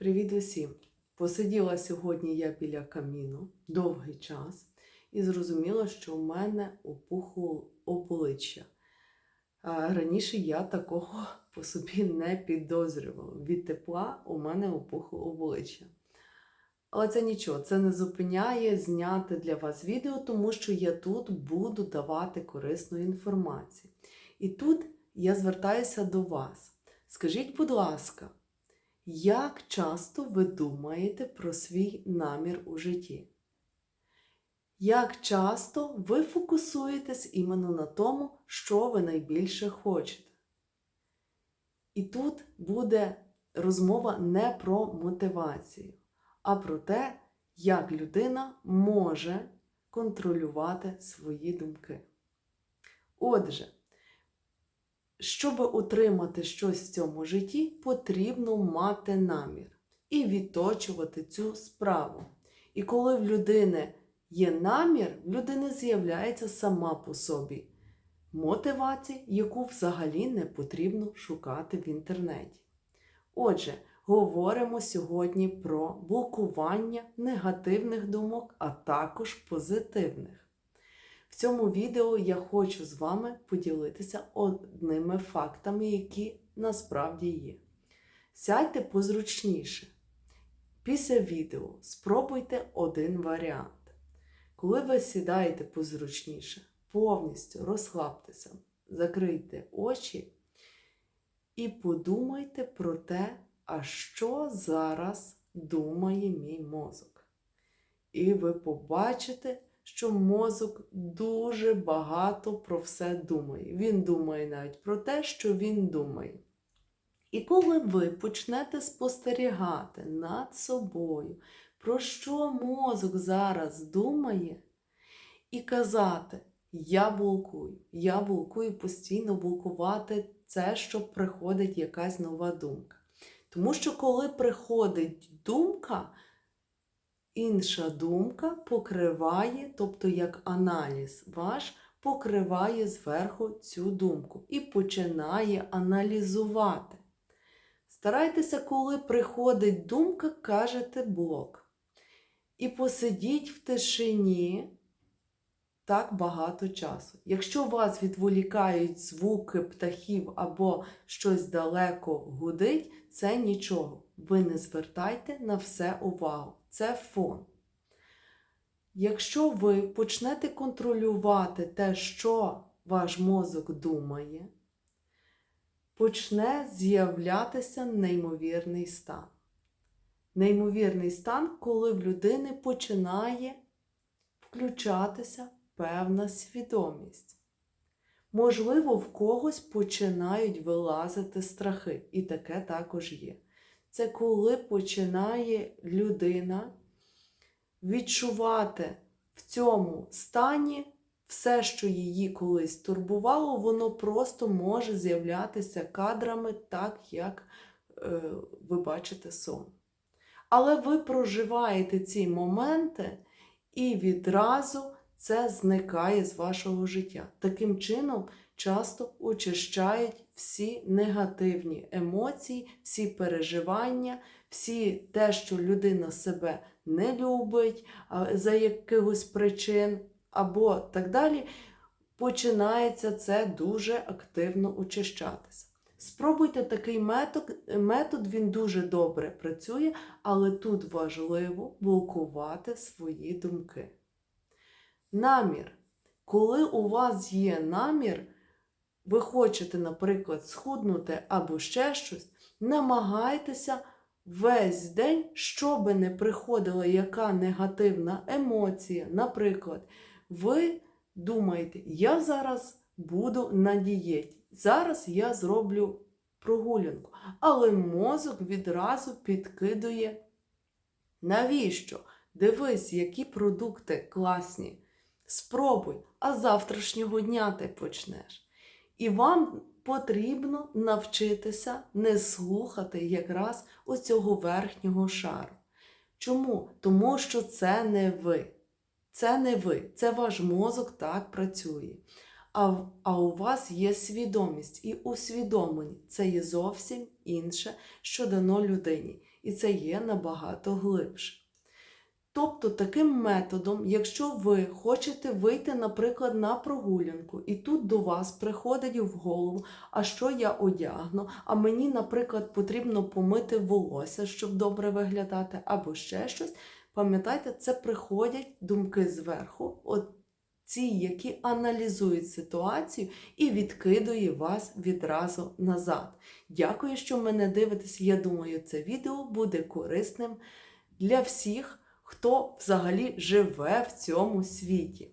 Привіт усім! Посиділа сьогодні я біля каміну довгий час і зрозуміла, що в мене опухло обличчя. Раніше я такого по собі не підозрювала. Від тепла у мене опухло обличчя. Але це нічого, це не зупиняє зняти для вас відео, тому що я тут буду давати корисну інформацію. І тут я звертаюся до вас. Скажіть, будь ласка, як часто ви думаєте про свій намір у житті? Як часто ви фокусуєтесь іменно на тому, що ви найбільше хочете? І тут буде розмова не про мотивацію, а про те, як людина може контролювати свої думки. Отже, щоб отримати щось в цьому житті, потрібно мати намір і відточувати цю справу. І коли в людини є намір, в людини з'являється сама по собі мотивація, яку взагалі не потрібно шукати в інтернеті. Отже, говоримо сьогодні про блокування негативних думок, а також позитивних. В цьому відео я хочу з вами поділитися одними фактами, які насправді є. Сядьте позручніше. Після відео спробуйте один варіант. Коли ви сідаєте позручніше, повністю розслабтеся, закрийте очі і подумайте про те, а що зараз думає мій мозок. І ви побачите, що мозок дуже багато про все думає. Він думає навіть про те, що він думає. І коли ви почнете спостерігати над собою, про що мозок зараз думає, і казати, я блокую, я блокую постійно блокувати це, що приходить якась нова думка. Тому що коли приходить думка, інша думка покриває, тобто як аналіз ваш, покриває зверху цю думку і починає аналізувати. Старайтеся, коли приходить думка, кажете блок. І посидіть в тишині так багато часу. Якщо вас відволікають звуки птахів або щось далеко гудить, це нічого. Ви не звертайте на все увагу. Це фон. Якщо ви почнете контролювати те, що ваш мозок думає, почне з'являтися неймовірний стан. Неймовірний стан, коли в людини починає включатися певна свідомість. Можливо, в когось починають вилазити страхи, і таке також є. Це коли починає людина відчувати в цьому стані все, що її колись турбувало, воно просто може з'являтися кадрами так, як е, ви бачите сон. Але ви проживаєте ці моменти і відразу це зникає з вашого життя. Таким чином, часто очищають всі негативні емоції, всі переживання, всі те, що людина себе не любить за якихось причин, або так далі, починається це дуже активно очищатися. Спробуйте такий метод, метод, він дуже добре працює, але тут важливо блокувати свої думки. Намір. Коли у вас є намір, ви хочете, наприклад, схуднути або ще щось, намагайтеся весь день, щоби не приходила яка негативна емоція. Наприклад, ви думаєте, я зараз буду на дієті. Зараз я зроблю прогулянку. Але мозок відразу підкидує. Навіщо? Дивись, які продукти класні. Спробуй, а завтрашнього дня ти почнеш. І вам потрібно навчитися не слухати якраз оцього верхнього шару. Чому? Тому що це не ви. Це не ви, це ваш мозок так працює. а, а у вас є свідомість і усвідомлення. Це є зовсім інше, що дано людині. І це є набагато глибше. Тобто, таким методом, якщо ви хочете вийти, наприклад, на прогулянку, і тут до вас приходить в голову, а що я одягну, а мені, наприклад, потрібно помити волосся, щоб добре виглядати, або ще щось. Пам'ятайте, це приходять думки зверху, от ці, які аналізують ситуацію і відкидує вас відразу назад. Дякую, що мене дивитесь. Я думаю, це відео буде корисним для всіх, хто взагалі живе в цьому світі.